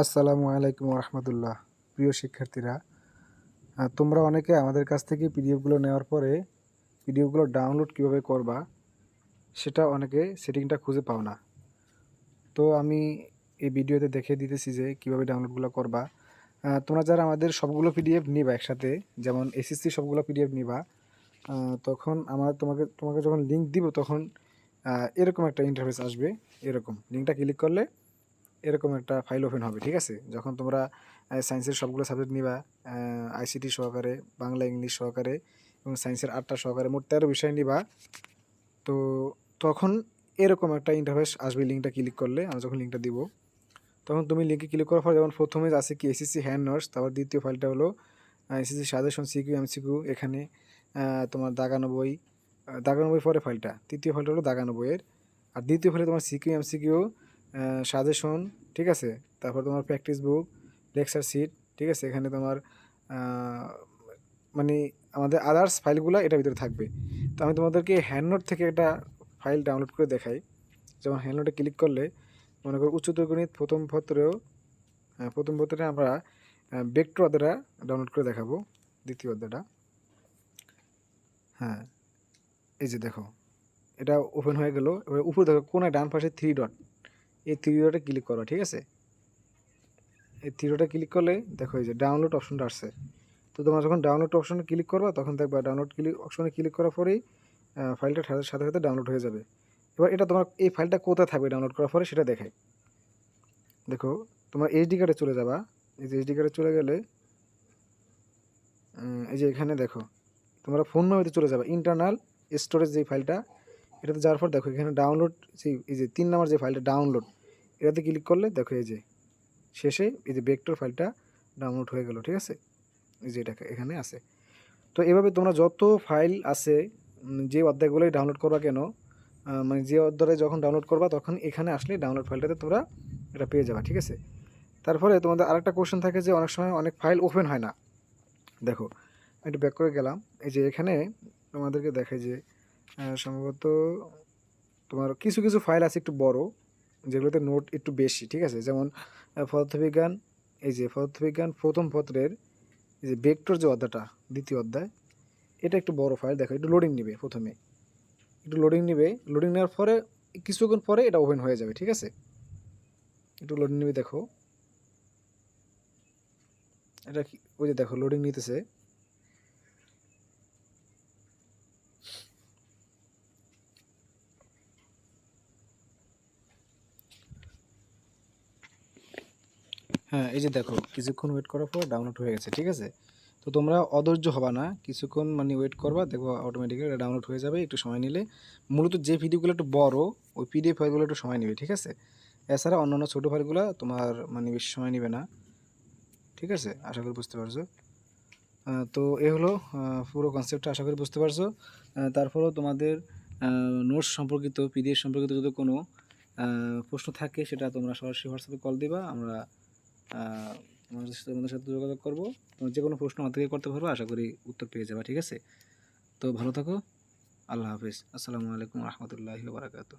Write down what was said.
আসসালামু আলাইকুম রহমতুল্লাহ প্রিয় শিক্ষার্থীরা তোমরা অনেকে আমাদের কাছ থেকে পিডিএফগুলো নেওয়ার পরে পিডিএফগুলো ডাউনলোড কীভাবে করবা সেটা অনেকে সেটিংটা খুঁজে পাও না। তো আমি এই ভিডিওতে দেখে দিতেছি যে কীভাবে ডাউনলোডগুলো করবা। তোমরা যারা আমাদের সবগুলো পিডিএফ নিবা একসাথে, যেমন এসএসসি সবগুলো পিডিএফ নিবা তখন আমার তোমাকে তোমাকে যখন লিঙ্ক দিব তখন এরকম একটা ইন্টারফেস আসবে, এরকম। লিঙ্কটা ক্লিক করলে এরকম একটা ফাইল ওপেন হবে, ঠিক আছে? যখন তোমরা সায়েন্সের সবগুলো সাবজেক্ট নিবা আইসিটি সহকারে, বাংলা, ইংলিশ সহকারে এবং সায়েন্সের আটটা সহকারে মোট তেরো বিষয় নিবা, তো তখন এরকম একটা ইন্টারফেস আসবে লিঙ্কটা ক্লিক করলে, আমি যখন লিঙ্কটা দিব, তখন তুমি লিঙ্কে ক্লিক করার পর যেমন প্রথমে আছে কি এসএসসি হ্যান্ড নোটস তারপর দ্বিতীয় ফাইলটা হলো এসএসসি সাজেশন সিকিউ এমসিকিউ এখানে তোমার দাগানব্বই দাগানব্বই পরে ফাইলটা তৃতীয় ফাইলটা হলো দাগানব্বইয়ের, আর দ্বিতীয় ফাইলে তোমার সিকিউ এমসিকিউ সাজেশন ঠিক আছে? তারপর তোমার প্র্যাকটিস বুক লেকচার সিট ঠিক আছে? এখানে তোমার মানে আমাদের আদার্স ফাইলগুলো এটার ভিতরে থাকবে। তো আমি তোমাদেরকে হ্যান্ডনোট থেকে একটা ফাইল ডাউনলোড করে দেখাই। যেমন হ্যান্ডনোটে ক্লিক করলে, মনে করো উচ্চতর গণিত প্রথম পত্রেও প্রথম পত্রে আমরা বেক্টর অধ্যায়টা ডাউনলোড করে দেখাবো, দ্বিতীয় অধ্যায়টা। হ্যাঁ এই যে দেখো, এটা ওপেন হয়ে গেল। এবার উপরে দেখো কোনায় ডান পাশে থ্রি ডট এই থ্রি ডটে ক্লিক করো, ঠিক আছে? এই থ্রি ক্লিক করলে দেখো এই যে ডাউনলোড অপশনটা আসছে। তো তোমরা যখন ডাউনলোড অপশনে ক্লিক করবা, তখন দেখবা ডাউনলোড ক্লিক অপশনে ক্লিক করার পরেই ফাইলটা সাথে সাথে ডাউনলোড হয়ে যাবে। এবার এটা তোমার, এই ফাইলটা কোথায় থাকবে ডাউনলোড করার পরে সেটা দেখাই দেখো, তোমার এইচডি কার্ডে চলে যাবা। এই যে এইচডি কার্ডে চলে গেলে এই যে এখানে দেখো, তোমরা ফোন মেমোতে চলে যাবে। ইন্টারনাল স্টোরেজ যে ফাইলটা এটাতে যাওয়ার পর দেখো এখানে ডাউনলোড সেই, এই যে তিন নম্বর যে ফাইলটা ডাউনলোড এটাতে ক্লিক করলে দেখো এই যে শেষে এই যে ভেক্টর ফাইলটা ডাউনলোড হয়ে গেল, ঠিক আছে? এই যে এটা এখানে আছে। তো এভাবে তোমরা যত ফাইল আছে যে অধ্যায়গুলোই ডাউনলোড করবা কেন মানে যে অধ্যায়ে যখন ডাউনলোড করবা তখন এখানে আসলে ডাউনলোড ফাইলটাতে তোমরা এটা পেয়ে যাবা, ঠিক আছে? তারপরে তোমাদের আরেকটা কোশ্চেন থাকে যে অনেক সময় অনেক ফাইল ওপেন হয় না। দেখো একটু ব্যাক করে গেলাম। এই যে এখানে তোমাদেরকে দেখায় যে সম্ভবত তোমার কিছু কিছু ফাইল আছে একটু বড়, যেগুলোতে নোট একটু বেশি, ঠিক আছে? যেমন পদার্থবিজ্ঞান, এই যে পদার্থবিজ্ঞান প্রথম পত্রের এই যে ভেক্টর যে অধ্যায়টা, দ্বিতীয় অধ্যায়, এটা একটু বড় ফাইল দেখো, একটু লোডিং নেবে প্রথমে। একটু লোডিং নেবে লোডিং নেওয়ার পরে, কিছুক্ষণ পরে এটা ওপেন হয়ে যাবে, ঠিক আছে? একটু লোডিং নেবে, দেখো। এটা ওই যে দেখো লোডিং নিতেছে। হ্যাঁ এই যে দেখো, কিছুক্ষণ ওয়েট করার পর ডাউনলোড হয়ে গেছে, ঠিক আছে? তো তোমরা অধৈর্য হবা না, কিছুক্ষণ মানে ওয়েট করবা দেখো অটোমেটিক্যালি এটা ডাউনলোড হয়ে যাবে, একটু সময় নিলে। মূলত যে ভিডিওগুলো একটু বড়, ওই পিডিএফ ফাইলগুলো একটু সময় নেবে, ঠিক আছে? এছাড়া অন্যান্য ছোটো ফাইলগুলো তোমার মানে বেশি সময় নেবে না, ঠিক আছে? আশা করি বুঝতে পারছ। তো এ হলো পুরো কনসেপ্টটা আশা করি বুঝতে পারছ। তারপরেও তোমাদের নোটস সম্পর্কিত পিডিএফ সম্পর্কিত যদি কোনো প্রশ্ন থাকে, সেটা তোমরা সরাসরি হোয়াটসঅ্যাপে কল দিবা, আমরা আহ, তোমাদের সাথে তোমাদের সাথে যোগাযোগ করব। তোমার যে কোনো প্রশ্ন আমার থেকে করতে পারব আশা করি উত্তর পেয়ে যাবে ঠিক আছে? তো ভালো থাকো আল্লাহ হাফিজ। আসসালামু আলাইকুম রহমতুল্লাহি বারাকাতু